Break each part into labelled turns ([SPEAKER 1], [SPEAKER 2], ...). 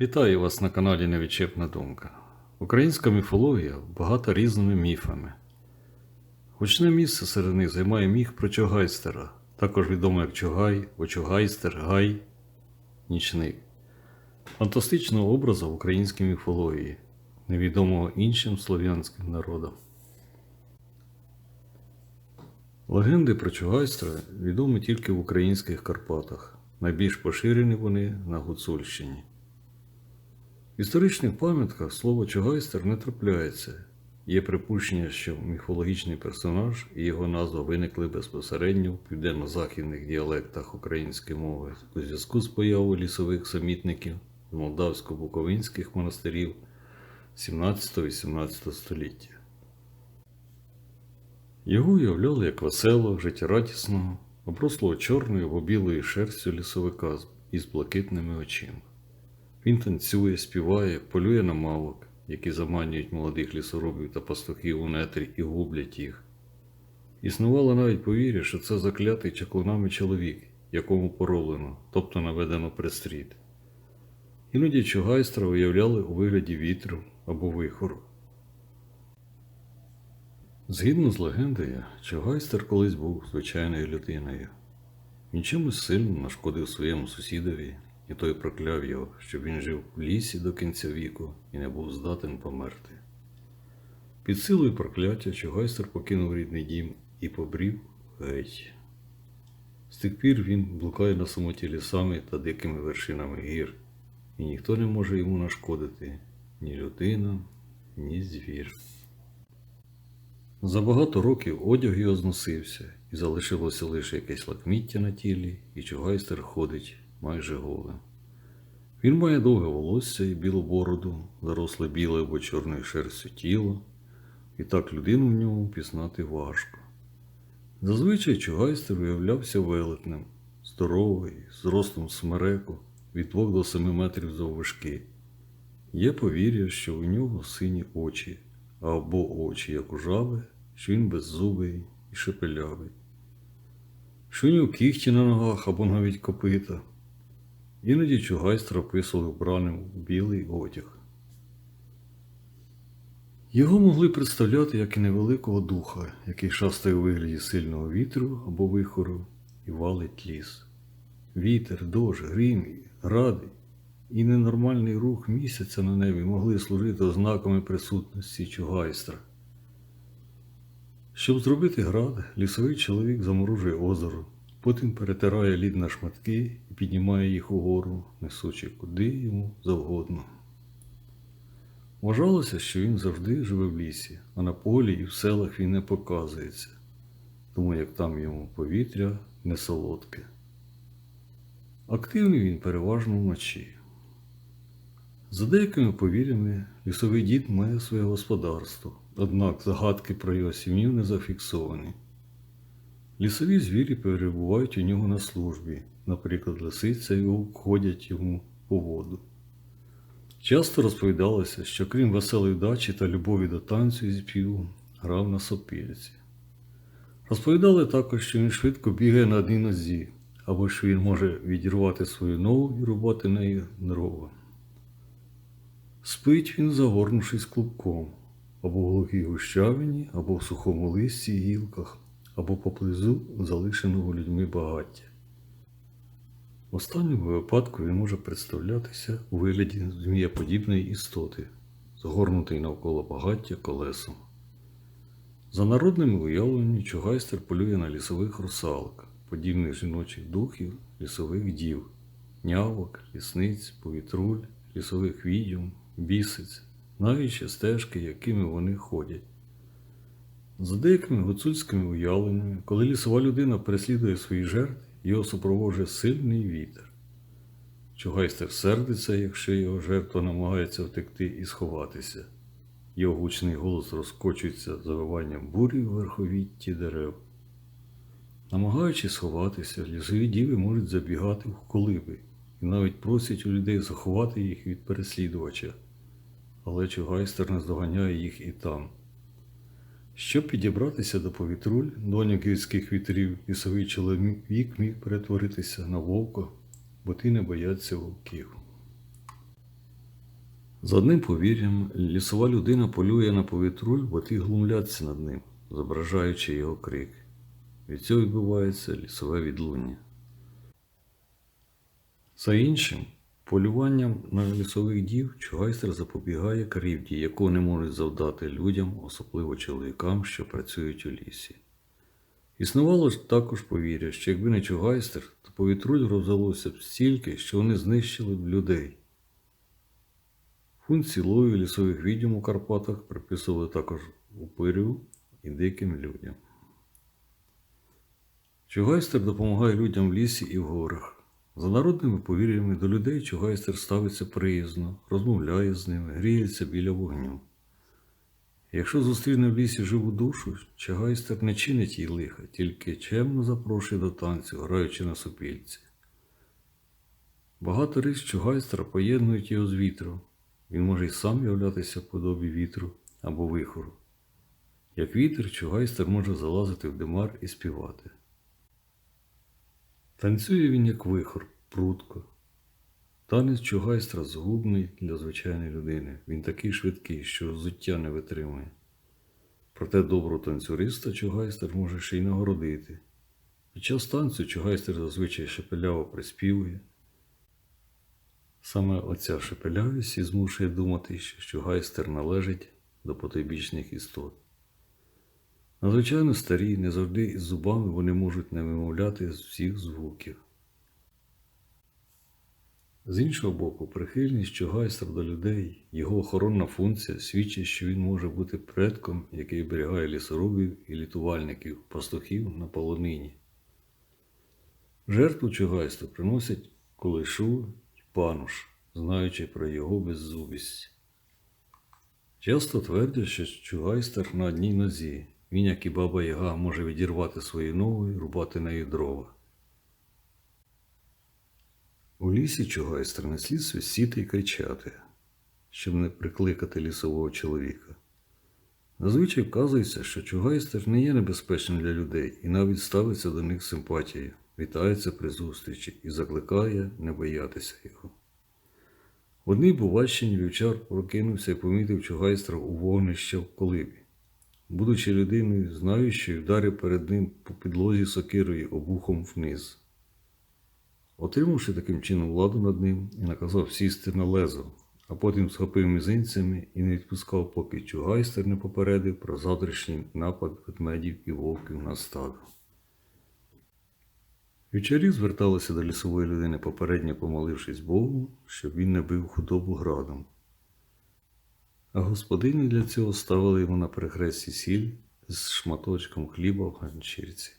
[SPEAKER 1] Вітаю вас на каналі Невідчепна Думка. Українська міфологія багата різними міфами. Гучне місце серед них займає міф про Чогайстера, також відомий як Чогай, Очогайстер, Гай, Нічник. Фантастичного образу в українській міфології, невідомого іншим слов'янським народам. Легенди про Чугайстра відомі тільки в українських Карпатах. Найбільш поширені вони на Гуцульщині. В історичних пам'ятках слово Чугайстер не трапляється. Є припущення, що міфологічний персонаж і його назва виникли безпосередньо в південно-західних діалектах української мови у зв'язку з появою лісових самітників з молдавсько-буковинських монастирів 17-18 століття. Його уявляли як веселого, життєрадісного, оброслого чорною або білою шерстю лісовика із блакитними очима. Він танцює, співає, полює на мавок, які заманюють молодих лісоробів та пастухів у нетрі і гублять їх. Існувало навіть повір'я, що це заклятий чаклунами чоловік, якому пороблено, тобто наведено пристріт. Іноді чугайстра уявляли у вигляді вітру або вихору. Згідно з легендою, Чугайстер колись був звичайною людиною. Він чимось сильно нашкодив своєму сусідові, і той прокляв його, щоб він жив в лісі до кінця віку і не був здатен померти. Під силою прокляття Чугайстер покинув рідний дім і побрів геть. З тих пір він блукає на самоті лісами та дикими вершинами гір, і ніхто не може йому нашкодити ні людина, ні звір. За багато років одяг його зносився, і залишилося лише якесь лакміття на тілі, і чугайстер ходить майже голим. Він має довге волосся і білу бороду, заросле біле або чорною шерстю тіло, і так людину в ньому пізнати важко. Зазвичай чугайстер виявлявся велетнем, здоровий, з ростом смереку від 2 до 7 метрів заввишки. Є повір'я, що у нього сині очі, або очі, як у жаби, що він беззубий і шепелявий, що у нього кігті на ногах або навіть копита. Іноді чугайстра описували вбраним у білий одяг. Його могли представляти як і невеликого духа, який шастає у вигляді сильного вітру або вихору і валить ліс. Вітер, дощ, грім, гради і ненормальний рух місяця на небі могли служити ознаками присутності чугайстра. Щоб зробити град, лісовий чоловік заморожує озеро, потім перетирає лід на шматки і піднімає їх угору, несучи куди йому завгодно. Вважалося, що він завжди живе в лісі, а на полі і в селах він не показується, тому як там йому повітря не солодке. Активний він переважно вночі. За деякими повір'ями, лісовий дід має своє господарство, однак загадки про його сім'ю не зафіксовані. Лісові звірі перебувають у нього на службі, наприклад, лисиця вовк ходять йому по воду. Часто розповідалося, що крім веселої дачі та любові до танцю і співу, грав на сопілці. Розповідали також, що він швидко бігає на одній нозі, або що він може відірвати свою ногу і рубати нею дрова. Спить він, загорнувшись клубком, або в глухій гущавині, або в сухому листі і гілках, або поблизу залишеного людьми багаття. В останньому випадку він може представлятися у вигляді змієподібної істоти, загорнутий навколо багаття колесом. За народними уявленнями Чугайстер полює на лісових русалок, подібних жіночих духів, лісових дів, нявок, лісниць, повітруль, лісових відьом, бісиць, навіть ще стежки, якими вони ходять. За деякими гуцульськими уявленнями, коли лісова людина переслідує свої жертви, його супроводжує сильний вітер. Чугайстер сердиться, якщо його жертва намагається втекти і сховатися. Його гучний голос розкочується завиванням бурі в верховітті дерев. Намагаючись сховатися, лісові діви можуть забігати в колиби і навіть просять у людей заховати їх від переслідувача. Але Чугайстер наздоганяє їх і там. Щоб підібратися до повітруль, доньок гірських вітрів, лісовий чоловік міг перетворитися на вовка, бо ті не бояться вовків. За одним повір'ям, лісова людина полює на повітруль, бо ті глумляться над ним, зображаючи його крик. Від цього відбувається лісове відлуння. За іншим, полюванням на лісових дів чугайстер запобігає кривді, яку не можуть завдати людям, особливо чоловікам, що працюють у лісі. Існувало також повір'я, що якби не чугайстер, то повітруль розвелося б стільки, що вони знищили б людей. Функції лову лісових відьом у Карпатах приписували також упирю і диким людям. Чугайстер допомагає людям в лісі і в горах. За народними повір'ями до людей чугайстер ставиться приязно, розмовляє з ними, гріється біля вогню. Якщо зустріне в лісі живу душу, чугайстер не чинить їй лиха, тільки чемно запрошує до танцю, граючи на супільці. Багато рис чугайстера поєднують його з вітром. Він може й сам являтися в подобі вітру або вихору. Як вітер, чугайстер може залазити в димар і співати. Танцює він як вихор, прудко. Танець чугайстра згубний для звичайної людини. Він такий швидкий, що взуття не витримує. Проте доброго танцюриста чугайстер може ще й нагородити. Під час танцю чугайстер зазвичай шепеляво приспівує. Саме оця шепелявість і змушує думати, що чугайстер належить до потойбічних істот. Надзвичайно старі, не завжди із зубами вони можуть не вимовляти з всіх звуків. З іншого боку, прихильність чугайстра до людей, його охоронна функція свідчить, що він може бути предком, який оберігає лісорубів і літувальників, пастухів на полонині. Жертву чугайсту приносять колишу й пануш, знаючи про його беззубість. Часто твердять, що чугайстер на одній нозі. Він, як і баба Яга, може відірвати свою ногу і рубати нею дрова. У лісі чугайстер не слід свистіти і кричати, щоб не прикликати лісового чоловіка. Зазвичай вказується, що чугайстер не є небезпечним для людей і навіть ставиться до них симпатією, вітається при зустрічі і закликає не боятися його. В одній Бувальщині вівчар прокинувся і помітив чугайстра у вогнище в колибі. Будучи людиною, знаючою, вдарив перед ним по підлозі сокирою обухом вниз. Отримавши таким чином владу над ним і наказав сісти на лезо, а потім схопив мізинцями і не відпускав, поки чугайстер не попередив про завтрашній напад ведмедів і вовків на стадо. Вівчарі зверталися до лісової людини, попередньо помолившись Богу, щоб він не бив худобу градом. А господині для цього ставили йому на перехресті сіль з шматочком хліба в ганчірці.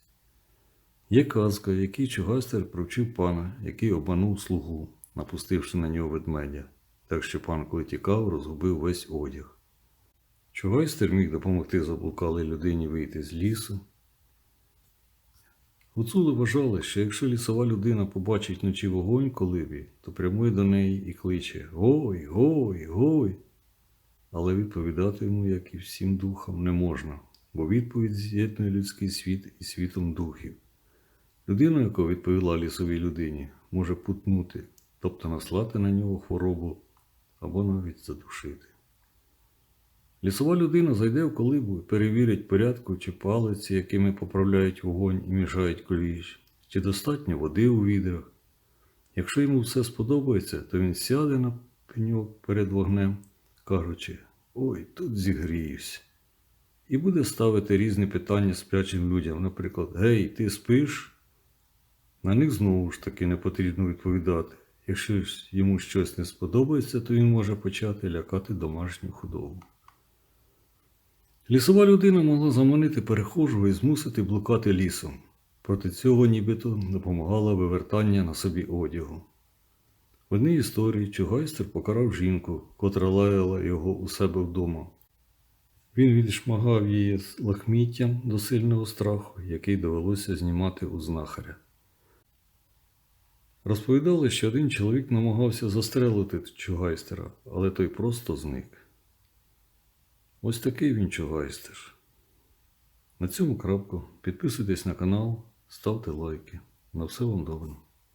[SPEAKER 1] Є казка, в якій чугайстер провчив пана, який обманув слугу, напустивши на нього ведмедя, так що пан, коли тікав, розгубив весь одяг. Чугайстер міг допомогти заблукалій людині вийти з лісу. Гуцули вважали, що якщо лісова людина побачить вночі вогонь колибі, то прямує до неї і кличе Гой, гой, гой. Але відповідати йому, як і всім духам, не можна, бо відповідь з'єднує людський світ із світом духів. Людина, яка відповіла лісовій людині, може путнути, тобто наслати на нього хворобу або навіть задушити. Лісова людина зайде в колибу і перевірить порядку чи палиці, якими поправляють вогонь і мішають коліч, чи достатньо води у відрах. Якщо йому все сподобається, то він сяде на пеньок перед вогнем, кажучи Ой, тут зігріюсь. І буде ставити різні питання сплячим людям, наприклад, Гей, ти спиш? На них знову ж таки не потрібно відповідати. Якщо йому щось не сподобається, то він може почати лякати домашню худобу. Лісова людина могла заманити перехожого і змусити блукати лісом. Проти цього нібито допомагало вивертання на собі одягу. В одній історії Чугайстер покарав жінку, котра лаяла його у себе вдома. Він відшмагав її з лахміттям до сильного страху, який довелося знімати у знахаря. Розповідали, що один чоловік намагався застрелити Чугайстера, але той просто зник. Ось такий він чугайстер. На цьому крапку. Підписуйтесь на канал, ставте лайки. На все вам добре.